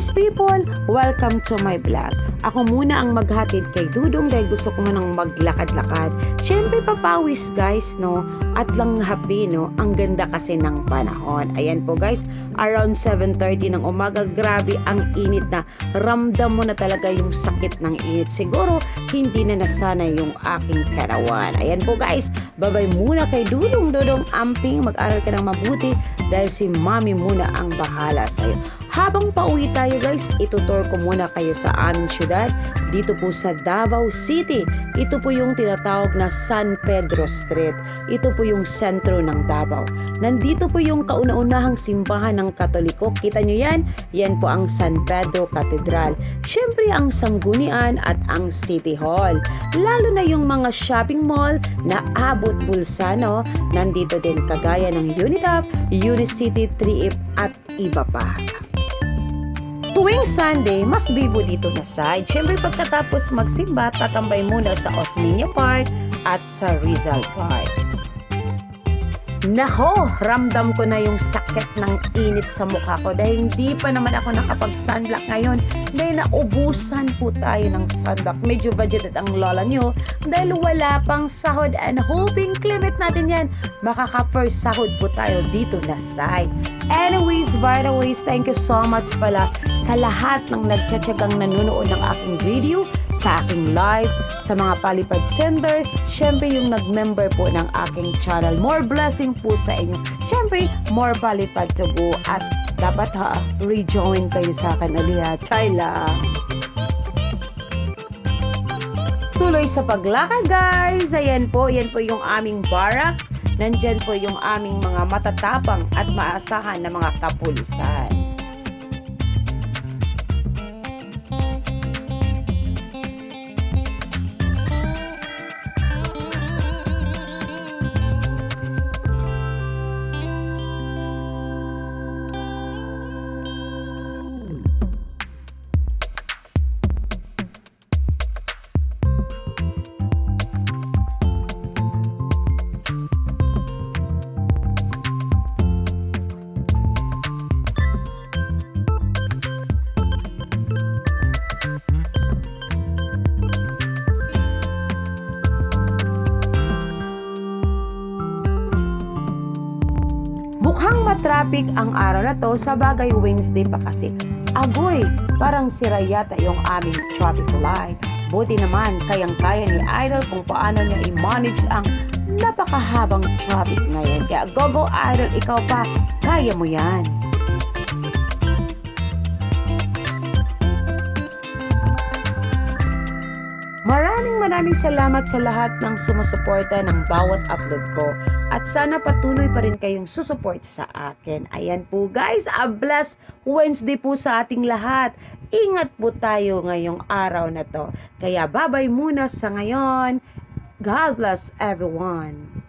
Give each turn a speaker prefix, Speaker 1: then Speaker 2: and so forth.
Speaker 1: Nice people, welcome to my vlog. Ako muna ang maghatid kay Dudong dahil gusto ko munang maglakad-lakad. Siyempre papawis guys, no? At lang happy, no? Ang ganda kasi ng panahon. Ayan po guys, around 7.30 ng umaga, grabe ang init na. Ramdam mo na talaga yung sakit ng init. Siguro, hindi na nasanay yung aking karawan. Ayan po guys, babay muna kay Dudong. Dudong amping, mag-aral ka ng mabuti dahil si Mami muna ang bahala sa'yo. Habang pauwi tayo guys, itutur ko muna kayo sa aming syudad dito po sa Davao City. Ito po yung tinatawag na San Pedro Street. Ito po yung sentro ng Davao. Nandito po yung kauna-unahang simbahan ng Katoliko. Kita nyo yan? Yan po ang San Pedro Cathedral. Siyempre ang Sanggunian at ang City Hall. Lalo na yung mga shopping mall na abot bulsa, no? Nandito din kagaya ng Unitap, Unicity, 3 at iba pa. Tuwing Sunday, mas bibo dito na side. Siyempre pagkatapos magsimba, tatambay muna sa Osmeña Park at sa Rizal Park. Nako, ramdam ko na yung sakit ng init sa mukha ko dahil hindi pa naman ako nakapag-sunblock ngayon dahil naubusan po tayo ng sunblock. Medyo budgeted ang lola nyo dahil wala pang sahod and hoping climate natin yan. Makaka-first sahod po tayo dito na side. Anyways, by the ways, thank you so much pala sa lahat ng nagtsatsagang nanonood ng aking video, sa aking live, sa mga palipad sender, syempre yung nag-member po ng aking channel. More blessing po sa inyo. Syempre, more palipad to go at dapat ha, rejoin kayo sa akin ulit ha. Chayla! Tuloy sa paglakad guys! Ayan po, yan po yung aming barracks. Nandyan po yung aming mga matatapang at maasahan na mga kapulisan. Mukhang matraffic ang araw na to sa bagay Wednesday pa kasi. Agoy, parang sira yata yung aming traffic light. Buti naman, kayang-kaya ni Idol kung paano niya i-manage ang napakahabang traffic ngayon. Kaya go go Idol, ikaw pa, kaya mo yan. Maraming salamat sa lahat ng sumusuporta ng bawat upload ko. At sana patuloy pa rin kayong susuport sa akin. Ayan po guys, a blessed Wednesday po sa ating lahat. Ingat po tayo ngayong araw na to. Kaya babay muna sa ngayon. God bless everyone.